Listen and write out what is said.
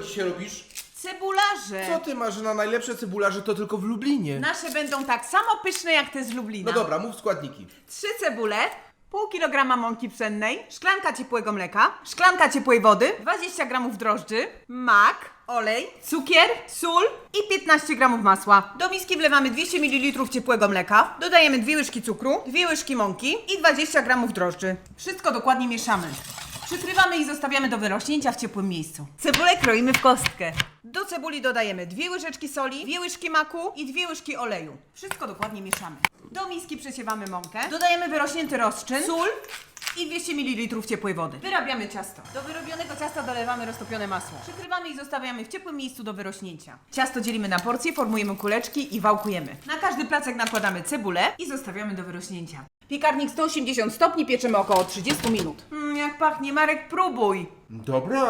dzisiaj robisz? Cebularze. Co ty, Marzena? Najlepsze cebularze to tylko w Lublinie. Nasze będą tak samo pyszne jak te z Lublina. No dobra, mów składniki. Trzy cebule, pół kilograma mąki pszennej, szklanka ciepłego mleka, szklanka ciepłej wody, 20 gramów drożdży, mak, olej, cukier, sól i 15 gramów masła. Do miski wlewamy 200 ml ciepłego mleka, dodajemy dwie łyżki cukru, dwie łyżki mąki i 20 gramów drożdży. Wszystko dokładnie mieszamy. Przykrywamy i zostawiamy do wyrośnięcia w ciepłym miejscu. Cebulę kroimy w kostkę. Do cebuli dodajemy dwie łyżeczki soli, dwie łyżki maku i dwie łyżki oleju. Wszystko dokładnie mieszamy. Do miski przesiewamy mąkę, dodajemy wyrośnięty rozczyn, sól i 200 ml ciepłej wody. Wyrabiamy ciasto. Do wyrobionego ciasta dolewamy roztopione masło. Przykrywamy i zostawiamy w ciepłym miejscu do wyrośnięcia. Ciasto dzielimy na porcje, formujemy kuleczki i wałkujemy. Na każdy placek nakładamy cebulę i zostawiamy do wyrośnięcia. Piekarnik 180 stopni pieczemy około 30 minut. Mm, jak pachnie, Marek, próbuj. Dobre.